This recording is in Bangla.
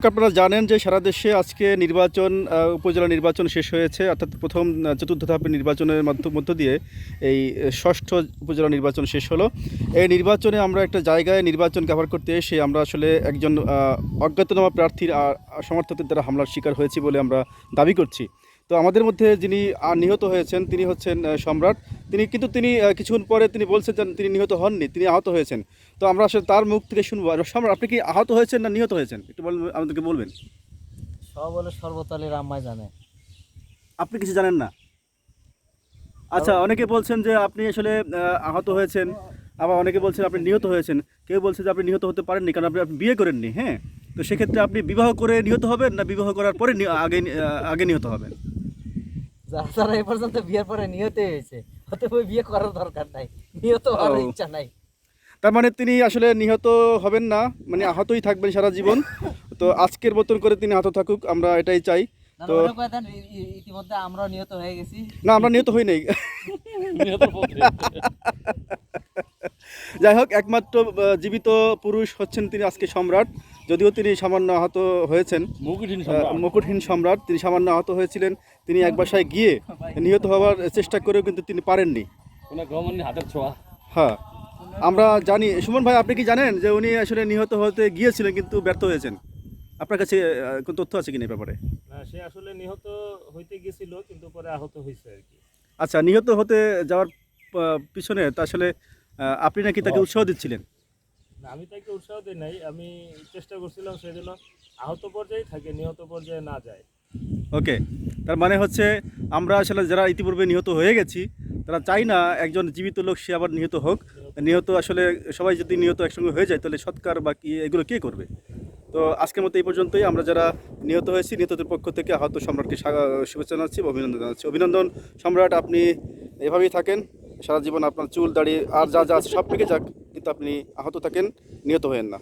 আপনারা জানেন যে সারা দেশে আজকে নির্বাচন উপজেলা নির্বাচন শেষ হয়েছে, অর্থাৎ প্রথম চতুর্থ ধাপের নির্বাচনের মধ্য দিয়ে এই ষষ্ঠ উপজেলা নির্বাচন শেষ হলো। এই নির্বাচনে আমরা একটা জায়গায় নির্বাচন কভার করতে এসে আমরা আসলে একজন অজ্ঞাতনামা প্রার্থীর সমর্থকদের দ্বারা হামলার শিকার হয়েছি বলে আমরা দাবি করছি। তো আমাদের মধ্যে যিনি নিহত হয়েছেন তিনি হচ্ছেন সম্রাট। তিনি কিন্তু তিনি কিছুক্ষণ পরে তিনি বলছেন যে তিনি নিহত হননি তিনি আহত হয়েছেন। তো আমরা আসলে তার মুখ থেকে শুনব। সম্রাট আপনি কি আহত হয়েছেন না নিহত হয়েছেন? একটু বলবেন আমাদেরকে বলবেন। সব বলে সর্বতালের আম্মাই জানে। আপনি কিছু জানেন না? আচ্ছা অনেকে বলছেন যে আপনি আসলে আহত হয়েছেন। আবার অনেকে বলছেন আপনি নিহত হয়েছেন। কেউ বলছে যে আপনি নিহত হতে পারেননি কারণ আপনি আপনি বিয়ে করেননি হ্যাঁ? তো সেক্ষেত্রে আপনি বিবাহ করে নিহত হবেন না বিবাহ করার পরে আগে আগে নিহত হবেন? যারা যারা এ পর্যন্ত বিয়ের পরে নিহত হয়েছে। হতে ওই বিয়ে করার দরকার নাই। নিহত হওয়ার ইচ্ছা নাই। তার মানে তিনি আসলে নিহত হবেন না মানে আহতই থাকবেন সারা জীবন। তো আজকের মতন করে তিনি আহত থাকুক আমরা এটাই চাই। তো- ইতিমধ্যে আমরাও নিহত হয়ে গেছি। না আমরা নিহত হই নাই। যাই হোক একমাত্র জীবিত পুরুষ হচ্ছেন তিনি আজকে সম্রাট। যদিও তিনি সামান্য আহত হয়েছেন। মুকুটহীন মুকুটহীন সম্রাট। তিনি সামান্য আহত হয়েছিলেন। তিনি এক বাসায় গিয়ে নিহত হওয়ার চেষ্টা করেও কিন্তু তিনি পারেননি। হাতের ছোঁয়া। হ্যাঁ। আমরা জানি সুমন ভাই আপনি কি জানেন যে উনি আসলে নিহত হতে গিয়েছিলেন কিন্তু ব্যর্থ হয়েছেন? আপনার কাছে কোনো তথ্য আছে কিনা এই ব্যাপারে? না সে আসলে নিহত হইতে গিয়েছিল কিন্তু পরে আহত হয়েছে আর কি। আচ্ছা নিহত হতে যাওয়ার পিছনে তা আসলে আপনি নাকি তাকে উৎসাহ দিচ্ছিলেন? আমি তাকে উৎসাহ দিই নাই, আমি চেষ্টা করছিলাম সে যেন আহত পর্যায়ে থাকে, নিহত পর্যায়ে না যায়। ওকে, তার মানে হচ্ছে আমরা আসলে যারা ইতিপূর্বে নিহত হয়ে গেছি, তারা চাই না একজন জীবিত লোক সে আবার নিহত হোক। নিহত আসলে সবাই যদি নিহত একসঙ্গে হয়ে যায়, তাহলে সৎকার বা কি, এগুলো কে করবে? তো আজকের মতো এই পর্যন্তই, আমরা যারা নিহত হয়েছি, নিহতদের পক্ষ থেকে আহত সম্রাটকে শুভেচ্ছা জানাচ্ছি অভিনন্দন জানাচ্ছি। অভিনন্দন সম্রাট, আপনি এভাবেই থাকেন, সারা জীবন আপনার চুল, দাড়ি, আর যা যা আছে সব পেকে যাক। কিন্তু আপনি আহত থাকেন নিহত হয়েন না।